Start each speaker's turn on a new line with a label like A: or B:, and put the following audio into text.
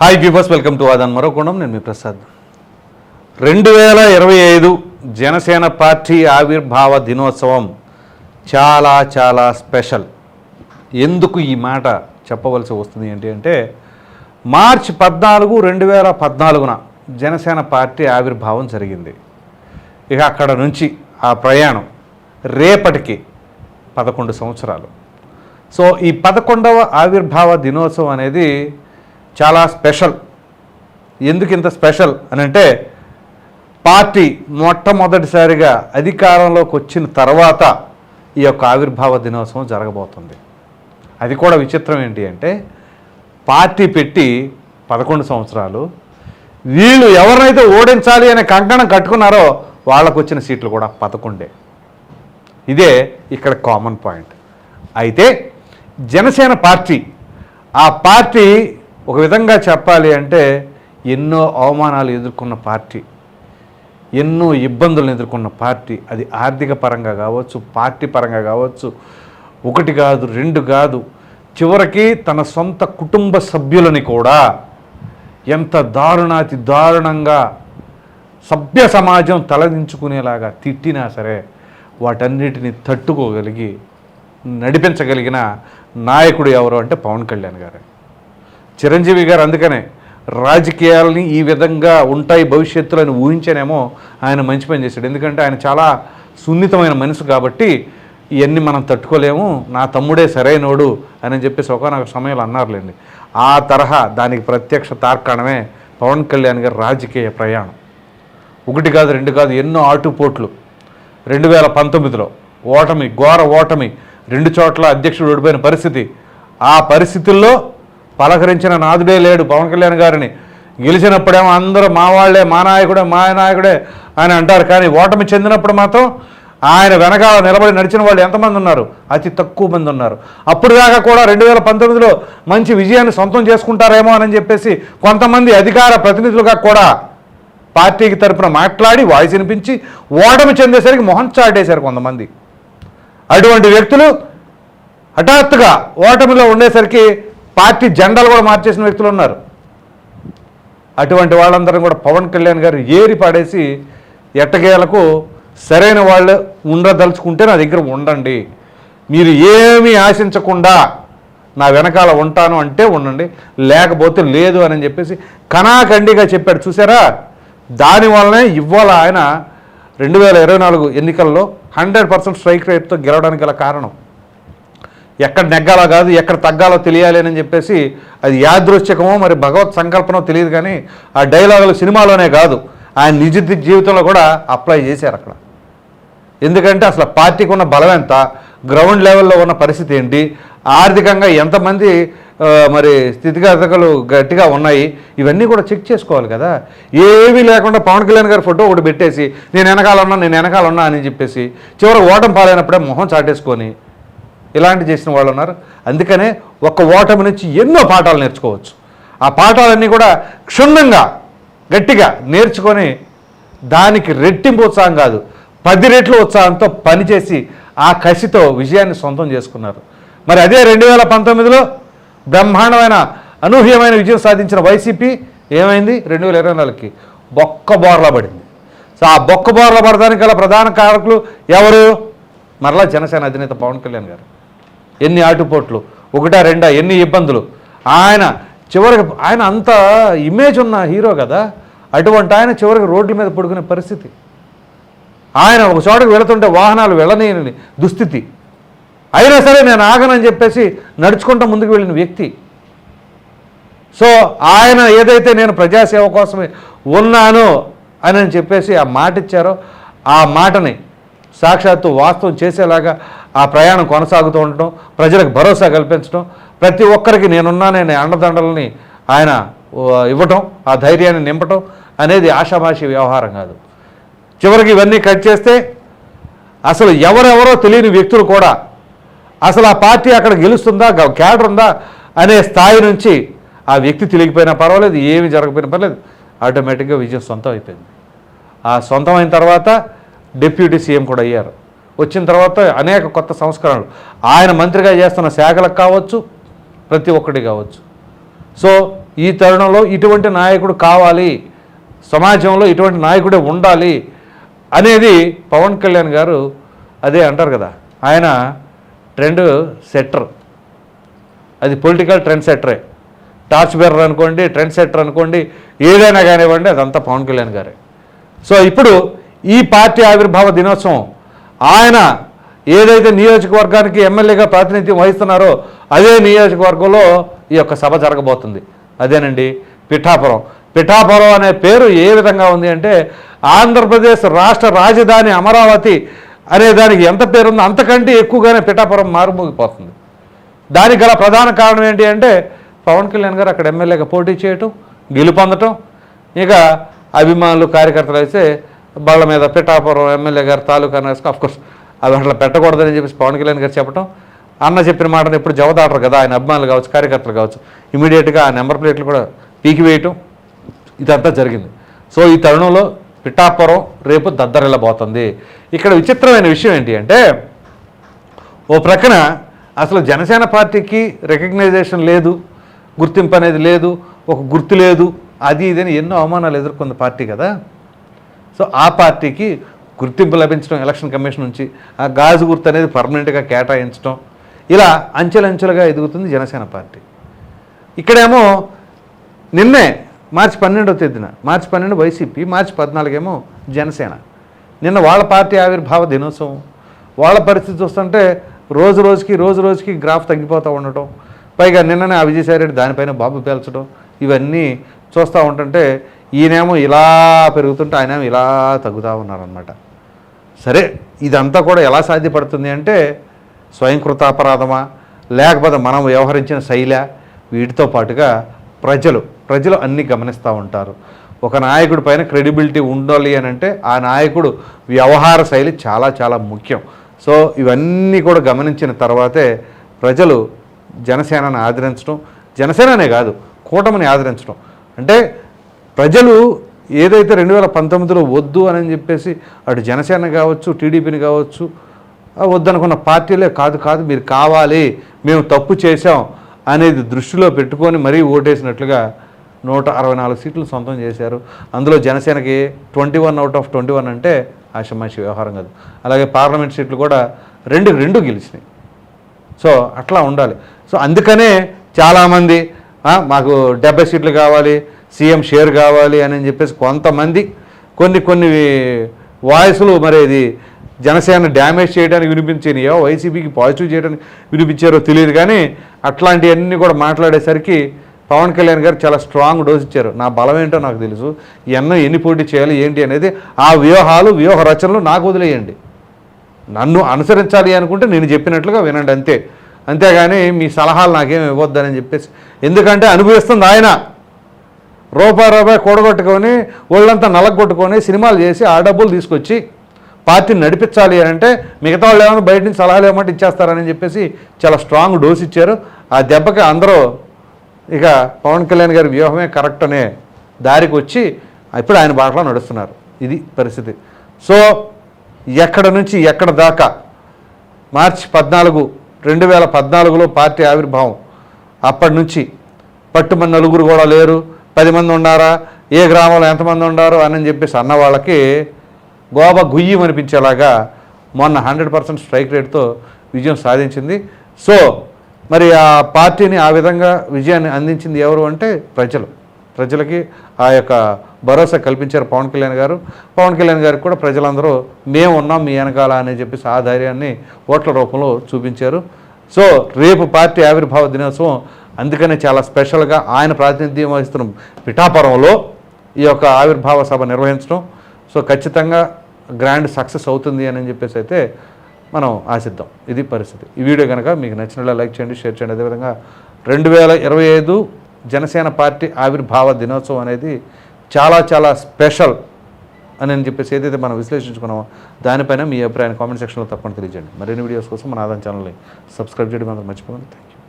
A: Hi viewers welcome to Aadhan మరోకోణం నేను మీ ప్రసాద్ రెండు వేల ఇరవై ఐదు జనసేన పార్టీ ఆవిర్భావ దినోత్సవం చాలా చాలా స్పెషల్ ఎందుకు ఈ మాట చెప్పవలసి వస్తుంది ఏంటి అంటే మార్చి పద్నాలుగు రెండు వేల పద్నాలుగున జనసేన పార్టీ ఆవిర్భావం జరిగింది. ఇక అక్కడ నుంచి ఆ ప్రయాణం రేపటికి పదకొండు సంవత్సరాలు. సో ఈ పదకొండవ ఆవిర్భావ దినోత్సవం అనేది చాలా స్పెషల్. ఎందుకు ఇంత స్పెషల్ అని అంటే పార్టీ మొట్టమొదటిసారిగా అధికారంలోకి వచ్చిన తర్వాత ఈ యొక్క ఆవిర్భావ దినోత్సవం జరగబోతుంది. అది కూడా విచిత్రం ఏంటి అంటే పార్టీ పెట్టి పదకొండు సంవత్సరాలు వీళ్ళు ఎవరినైతే ఓడించాలి అనే కంకణం కట్టుకున్నారో వాళ్ళకు వచ్చిన సీట్లు కూడా పదకొండే. ఇదే ఇక్కడ కామన్ పాయింట్. అయితే జనసేన పార్టీ ఆ పార్టీ ఒక విధంగా చెప్పాలి అంటే ఎన్నో అవమానాలు ఎదుర్కొన్న పార్టీ ఎన్నో ఇబ్బందులను ఎదుర్కొన్న పార్టీ. అది ఆర్థిక పరంగా కావచ్చు పార్టీ పరంగా కావచ్చు ఒకటి కాదు రెండు కాదు. చివరికి తన సొంత కుటుంబ సభ్యులని కూడా ఎంత దారుణాతి దారుణంగా సభ్య సమాజం తలదించుకునేలాగా తిట్టినా సరే వాటన్నిటిని తట్టుకోగలిగి నడిపించగలిగిన నాయకుడు ఎవరు అంటే పవన్ కళ్యాణ్ గారే. చిరంజీవి గారు అందుకనే రాజకీయాలని ఈ విధంగా ఉంటాయి భవిష్యత్తులో అని ఊహించానేమో ఆయన మంచి పని చేశాడు. ఎందుకంటే ఆయన చాలా సున్నితమైన మనసు కాబట్టి ఇవన్నీ మనం తట్టుకోలేము నా తమ్ముడే సరైనోడు అని చెప్పేసి ఒకనొక సమయంలో అన్నారులేండి. ఆ తరహా దానికి ప్రత్యక్ష తార్కాణమే పవన్ కళ్యాణ్ గారి రాజకీయ ప్రయాణం. ఒకటి కాదు రెండు కాదు ఎన్నో ఆటుపోట్లు. రెండు వేల పంతొమ్మిదిలో ఓటమి ఘోర ఓటమి రెండు చోట్ల అధ్యక్షుడు ఓడిపోయిన పరిస్థితి. ఆ పరిస్థితుల్లో పలకరించిన నాదుడే లేడు పవన్ కళ్యాణ్ గారిని. గెలిచినప్పుడేమో అందరూ మా వాళ్ళే మా నాయకుడే మా నాయకుడే అని అంటారు. కానీ ఓటమి చెందినప్పుడు మాత్రం ఆయన వెనకాల నిలబడి నడిచిన వాళ్ళు ఎంతమంది ఉన్నారు? అతి తక్కువ మంది ఉన్నారు. అప్పుడు దాకా కూడా రెండు వేల పంతొమ్మిదిలో మంచి విజయాన్ని సొంతం చేసుకుంటారేమో అని చెప్పేసి కొంతమంది అధికార ప్రతినిధులుగా కూడా పార్టీకి తరపున మాట్లాడి వాయిస్ వినిపించి ఓటమి చెందేసరికి మొహం చాటేశారు కొంతమంది. అటువంటి వ్యక్తులు హఠాత్తుగా ఓటమిలో ఉండేసరికి పార్టీ జెండాలు కూడా మార్చేసిన వ్యక్తులు ఉన్నారు. అటువంటి వాళ్ళందరం కూడా పవన్ కళ్యాణ్ గారు ఏరి పాడేసి ఎట్టగేలకు సరైన వాళ్ళు ఉండదలుచుకుంటే నా దగ్గర ఉండండి. మీరు ఏమీ ఆశించకుండా నా వెనకాల ఉంటాను అంటే ఉండండి. లేకపోతే లేదు అని చెప్పేసి కణాఖండిగా చెప్పాడు. చూసారా? దానివల్లనే ఇవాళ ఆయన రెండు వేల ఇరవై నాలుగు ఎన్నికల్లో హండ్రెడ్ పర్సెంట్ స్ట్రైక్ రేట్తో గెలవడానికి గల కారణం. ఎక్కడ నెగ్గాలో కాదు ఎక్కడ తగ్గాలో తెలియాలి అని చెప్పేసి అది యాదృశ్యకమో మరి భగవత్ సంకల్పనో తెలియదు కానీ ఆ డైలాగులు సినిమాలోనే కాదు. ఆయన నిజ జీవితంలో కూడా అప్లై చేశారు అక్కడ. ఎందుకంటే అసలు పార్టీకి ఉన్న బలం ఎంత గ్రౌండ్ లెవెల్లో ఉన్న పరిస్థితి ఏంటి ఆర్థికంగా ఎంతమంది మరి స్థితిగతులు గట్టిగా ఉన్నాయి ఇవన్నీ కూడా చెక్ చేసుకోవాలి కదా. ఏమీ లేకుండా పవన్ కళ్యాణ్ గారి ఫోటో ఒకటి పెట్టేసి నేను వెనకాల ఉన్నా నేను వెనకాల ఉన్నా అని చెప్పేసి చివరి ఓటం పాలైనప్పుడే మొహం చాటేసుకొని ఇలాంటి చేసిన వాళ్ళు ఉన్నారు. అందుకనే ఒక ఓటమి నుంచి ఎన్నో పాఠాలు నేర్చుకోవచ్చు. ఆ పాఠాలన్నీ కూడా క్షుణ్ణంగా గట్టిగా నేర్చుకొని దానికి రెట్టింపు ఉత్సాహం కాదు. పది రెట్ల ఉత్సాహంతో పనిచేసి ఆ కసితో విజయాన్ని సొంతం చేసుకున్నారు. మరి అదే రెండు వేల పంతొమ్మిదిలో బ్రహ్మాండమైన అనూహ్యమైన విజయం సాధించిన వైసీపీ ఏమైంది? రెండు వేల ఇరవై నాలుగుకి బొక్క బోర్లా పడింది. సో ఆ బొక్క బోర్ల పడడానికి గల ప్రధాన కారకులు ఎవరు? మరలా జనసేన అధినేత పవన్ కళ్యాణ్ గారు. ఎన్ని ఆటుపోట్లు ఒకటా రెండా ఎన్ని ఇబ్బందులు. ఆయన చివరికి ఆయన అంత ఇమేజ్ ఉన్న హీరో కదా. అటువంటి ఆయన చివరికి రోడ్ల మీద పడుకునే పరిస్థితి. ఆయన ఒక చోటకు వెళుతుంటే వాహనాలు వెళ్ళనీయని దుస్థితి. అయినా సరే నేను ఆగనని చెప్పేసి నడుచుకుంటూ ముందుకు వెళ్ళిన వ్యక్తి. సో ఆయన ఏదైతే నేను ప్రజాసేవ కోసమే ఉన్నాను అని అని చెప్పేసి ఆ మాట ఇచ్చారో ఆ మాటని సాక్షాత్తు వాస్తవం చేసేలాగా ఆ ప్రయాణం కొనసాగుతూ ఉండటం ప్రజలకు భరోసా కల్పించడం ప్రతి ఒక్కరికి నేనున్నానని అండదండలని ఆయన ఇవ్వటం ఆ ధైర్యాన్ని నింపటం అనేది ఆషామాషి వ్యవహారం కాదు. చివరికి ఇవన్నీ కట్ చేస్తే అసలు ఎవరెవరో తెలియని వ్యక్తులు కూడా అసలు ఆ పార్టీ అక్కడ గెలుస్తుందా క్యాడర్ ఉందా అనే స్థాయి నుంచి ఆ వ్యక్తి తెలియకపోయినా పర్వాలేదు ఏమి జరగకపోయినా పర్లేదు ఆటోమేటిక్గా విజయం సొంతం అయిపోయింది. ఆ సొంతమైన తర్వాత డిప్యూటీ సీఎం కూడా అయ్యారు. వచ్చిన తర్వాత అనేక కొత్త సంస్కరణలు. ఆయన మంత్రిగా చేస్తున్న శాఖలకు కావచ్చు ప్రతి ఒక్కటి కావచ్చు. సో ఈ తరుణంలో ఇటువంటి నాయకుడు కావాలి సమాజంలో ఇటువంటి నాయకుడే ఉండాలి అనేది పవన్ కళ్యాణ్ గారు అదే అంటారు కదా. ఆయన ట్రెండ్ సెట్టర్. అది పొలిటికల్ ట్రెండ్ సెట్టరే టార్చ్ బెర్రర్ అనుకోండి ట్రెండ్ సెట్టర్ అనుకోండి ఏదైనా కానివ్వండి అదంతా పవన్ కళ్యాణ్ గారే. సో ఇప్పుడు ఈ పార్టీ ఆవిర్భావ దినోత్సవం ఆయన ఏదైతే నియోజకవర్గానికి ఎమ్మెల్యేగా ప్రాతినిధ్యం వహిస్తున్నారో అదే నియోజకవర్గంలో ఈ యొక్క సభ జరగబోతుంది. అదేనండి? పిఠాపురం. పిఠాపురం అనే పేరు ఏ విధంగా ఉంది అంటే ఆంధ్రప్రదేశ్ రాష్ట్ర రాజధాని అమరావతి అనే దానికి ఎంత పేరుందో అంతకంటే ఎక్కువగానే పిఠాపురం మారుమోగిపోతుంది. దానికి గల ప్రధాన కారణం ఏంటి అంటే పవన్ కళ్యాణ్ గారు అక్కడ ఎమ్మెల్యేగా పోటీ చేయటం గెలుపొందటం ఇక అభిమానులు కార్యకర్తలు అయితే బళ్ళ మీద పిఠాపురం ఎమ్మెల్యే గారు తాలూకా ఆఫ్ కోర్స్ అవి అట్లా పెట్టకూడదని చెప్పేసి పవన్ కళ్యాణ్ గారు చెప్పటం. అన్న చెప్పిన మాటను ఎప్పుడు జవదాటరు కదా ఆయన అభిమానులు కావచ్చు కార్యకర్తలు కావచ్చు. ఇమీడియట్గా ఆ నెంబర్ ప్లేట్లు కూడా పీకివేయటం ఇదంతా జరిగింది. సో ఈ తరుణంలో పిఠాపురం రేపు దద్దరిల్లబోతుంది ఇక్కడ విచిత్రమైన విషయం ఏంటి అంటే ఓ ప్రక్కన అసలు జనసేన పార్టీకి రికగ్నైజేషన్ లేదు గుర్తింపు అనేది లేదు ఒక గుర్తు లేదు అది ఇదని ఎన్నో అవమానాలు ఎదుర్కొన్న పార్టీ కదా. సో ఆ పార్టీకి గుర్తింపు లభించడం ఎలక్షన్ కమిషన్ నుంచి ఆ గాజు గుర్తు అనేది పర్మనెంట్గా కేటాయించడం ఇలా అంచెలంచెలుగా ఎదుగుతుంది జనసేన పార్టీ. ఇక్కడేమో నిన్నే మార్చి పన్నెండవ తేదీన మార్చి పన్నెండు వైసీపీ మార్చి పద్నాలుగేమో జనసేన. నిన్న వాళ్ళ పార్టీ ఆవిర్భావ దినోత్సవం. వాళ్ళ పరిస్థితి చూస్తుంటే రోజు రోజుకి రోజు రోజుకి గ్రాఫ్ తగ్గిపోతూ ఉండటం పైగా నిన్ననే ఆ విజయసాయిరెడ్డి దానిపైన బాబు పేల్చడం ఇవన్నీ చూస్తూ ఉంటుంటే ఈయనేమో ఇలా పెరుగుతుంటే ఆయన ఇలా తగ్గుతూ ఉన్నారనమాట సరే ఇదంతా కూడా ఎలా సాధ్యపడుతుంది అంటే స్వయంకృతాపరాధమా లేకపోతే మనం వ్యవహరించిన శైలి? వీటితో పాటుగా ప్రజలు ప్రజలు అన్నీ గమనిస్తూ ఉంటారు. ఒక నాయకుడి పైన క్రెడిబిలిటీ ఉండాలి అని అంటే ఆ నాయకుడు వ్యవహార శైలి చాలా చాలా ముఖ్యం. సో ఇవన్నీ కూడా గమనించిన తర్వాతే ప్రజలు జనసేనని ఆదరించడం జనసేననే కాదు కూటమిని ఆదరించడం. అంటే ప్రజలు ఏదైతే రెండు వేల పంతొమ్మిదిలో వద్దు అని చెప్పేసి అటు జనసేన కావచ్చు టీడీపీని కావచ్చు వద్దనుకున్న పార్టీలే కాదు కాదు మీరు కావాలి మేము తప్పు చేశాం అనేది దృష్టిలో పెట్టుకొని మరీ ఓటేసినట్లుగా నూట అరవై నాలుగు సీట్లు సొంతం చేశారు. అందులో జనసేనకి twenty one out of twenty one అంటే ఆషమాషి వ్యవహారం కాదు. అలాగే పార్లమెంట్ సీట్లు కూడా రెండు రెండు గెలిచినాయి. సో అట్లా ఉండాలి. సో అందుకనే చాలామంది మాకు డెబ్బై సీట్లు కావాలి సీఎం షేర్ కావాలి అని చెప్పేసి కొంతమంది కొన్ని కొన్ని వాయిస్లు మరి ఇది జనసేన డ్యామేజ్ చేయడానికి వినిపించినాయో వైసీపీకి పాజిటివ్ చేయడానికి వినిపించారో తెలియదు కానీ అట్లాంటివన్నీ కూడా మాట్లాడేసరికి పవన్ కళ్యాణ్ గారు చాలా స్ట్రాంగ్ డోస్ ఇచ్చారు. నా బలం ఏంటో నాకు తెలుసు. ఎన్నో ఎన్ని పోటీ చేయాలి ఏంటి అనేది ఆ వ్యూహాలు వ్యూహ రచనలు నాకు వదిలేయండి. నన్ను అనుసరించాలి అనుకుంటే నేను చెప్పినట్లుగా వినండి అంతే. అంతేగాని మీ సలహాలు నాకేం ఇవ్వద్దని చెప్పేసి. ఎందుకంటే అనుభవిస్తుంది ఆయన. రూపాయి రూపాయి కూడగొట్టుకొని ఒళ్ళంతా నలగొట్టుకొని సినిమాలు చేసి ఆ డబ్బులు తీసుకొచ్చి పార్టీని నడిపించాలి అని అంటే మిగతా వాళ్ళు ఏమైనా బయట నుంచి సలహాలు ఏమంటే ఇచ్చేస్తారని చెప్పేసి చాలా స్ట్రాంగ్ డోస్ ఇచ్చారు. ఆ దెబ్బకి అందరూ ఇక పవన్ కళ్యాణ్ గారి వ్యూహమే కరెక్ట్ అనే దారికి వచ్చి ఇప్పుడు ఆయన బాటలో నడుస్తున్నారు. ఇది పరిస్థితి. సో ఎక్కడ నుంచి ఎక్కడ దాకా? మార్చి పద్నాలుగు రెండు వేల పద్నాలుగులో పార్టీ ఆవిర్భావం అప్పటి నుంచి పట్టుమంది నలుగురు కూడా లేరు. పది మంది ఉన్నారా ఏ గ్రామంలో ఎంతమంది ఉన్నారు అని చెప్పేసి అన్న వాళ్ళకి గోబ గుయ్యం అనిపించేలాగా మొన్న హండ్రెడ్ పర్సెంట్ స్ట్రైక్ రేట్తో విజయం సాధించింది. సో మరి ఆ పార్టీని ఆ విధంగా విజయాన్ని అందించింది ఎవరు అంటే ప్రజలు. ప్రజలకి ఆ యొక్క భరోసా కల్పించారు పవన్ కళ్యాణ్ గారు. పవన్ కళ్యాణ్ గారికి కూడా ప్రజలందరూ మేము ఉన్నాం మీ వెనకాల అని చెప్పేసి ఆ ధైర్యాన్ని ఓట్ల రూపంలో చూపించారు. సో రేపు పార్టీ ఆవిర్భావ దినోత్సవం అందుకనే చాలా స్పెషల్గా ఆయన ప్రాతినిధ్యం వహిస్తున్న పిఠాపురంలో ఈ యొక్క ఆవిర్భావ సభ నిర్వహించడం. సో ఖచ్చితంగా గ్రాండ్ సక్సెస్ అవుతుంది అని చెప్పేసి అయితే మనం ఆశిద్దాం. ఇది పరిస్థితి. ఈ వీడియో కనుక మీకు నచ్చినట్లా లైక్ చేయండి షేర్ చేయండి. అదేవిధంగా రెండు వేల ఇరవై ఐదు జనసేన పార్టీ ఆవిర్భావ దినోత్సవం అనేది చాలా చాలా స్పెషల్ అని అని చెప్పేసి ఏదైతే మనం విశ్లేషించుకున్నామో దానిపైన మీ అభిప్రాయాన్ని కామెంట్ సెక్షన్లో తప్పకుండా తెలియజేయండి. మరిన్ని వీడియోస్ కోసం మన ఆదాయం ఛానల్ని సబ్స్క్రైబ్ చేయడం మాత్రం మర్చిపోకండి. Thank you